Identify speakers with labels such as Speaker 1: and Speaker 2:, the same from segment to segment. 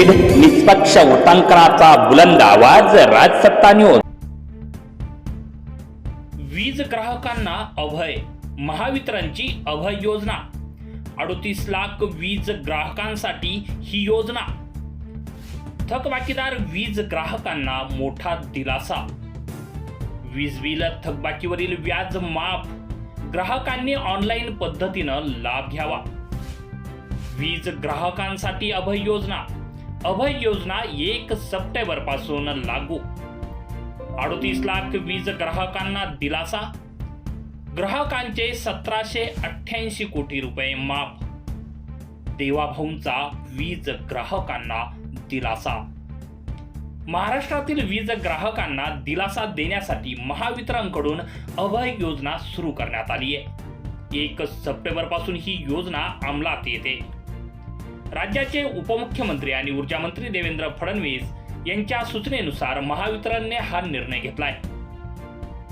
Speaker 1: निर्भीड निष्पक्ष उटंकनाचा बुलंद आवाज राजसत्ता न्यूज
Speaker 2: वीज ग्राहकांना अभय महावितरणची अभय योजना. अडतीस लाख वीज ग्राहकांसाठी ही योजना. थकबाकीदार वीज ग्राहकांना मोठा दिलासा. वीज बिल थकबाकीवरील व्याज माफ. ग्राहकांनी ऑनलाईन पद्धतीनं लाभ घ्यावा. वीज ग्राहकांसाठी अभय योजना. अभय योजना एक सप्टेंबरपासून लागू. अडतीस लाख वीज ग्राहकांना दिलासा. ग्राहकांचे सतराशे अठ्ठ्याऐंशी कोटी रुपये माफ. देवाभाऊंचा वीज ग्राहकांना दिलासा. महाराष्ट्रातील वीज ग्राहकांना दिलासा देण्यासाठी महावितरणकडून अभय योजना सुरू करण्यात आली आहे एक सप्टेंबरपासून ही योजना अंमलात येते. राज्याचे उपमुख्यमंत्री आणि ऊर्जा मंत्री देवेंद्र फडणवीस यांच्या सूचनेनुसार महावितरणने हा निर्णय घेतलाय.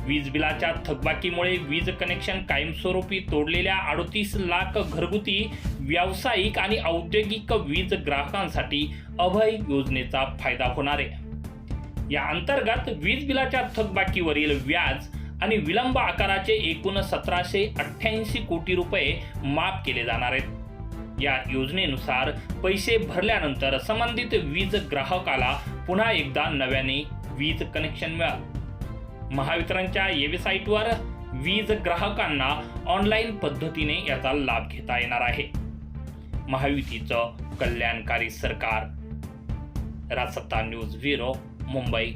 Speaker 2: वीज बिलाच्या थकबाकीमुळे वीज कनेक्शन कायमस्वरूपी तोडलेल्या अडतीस लाख घरगुती व्यावसायिक आणि औद्योगिक वीज ग्राहकांसाठी अभय योजनेचा फायदा होणार आहे. या अंतर्गत वीज बिलाच्या थकबाकीवरील व्याज आणि विलंब आकाराचे एकूण सतराशे अठ्ठ्याऐंशी कोटी रुपये माफ केले जाणार आहेत. या योजनेनुसार पैसे भरल्यानंतर संबंधित वीज ग्राहकाला पुन्हा एकदा नव्याने वीज कनेक्शन मिळाल. महावितरणच्या वेबसाईटवर वीज ग्राहकांना ऑनलाईन पद्धतीने याचा लाभ घेता येणार आहे. महायुतीचं कल्याणकारी सरकार. Rajsatta news bureau Mumbai.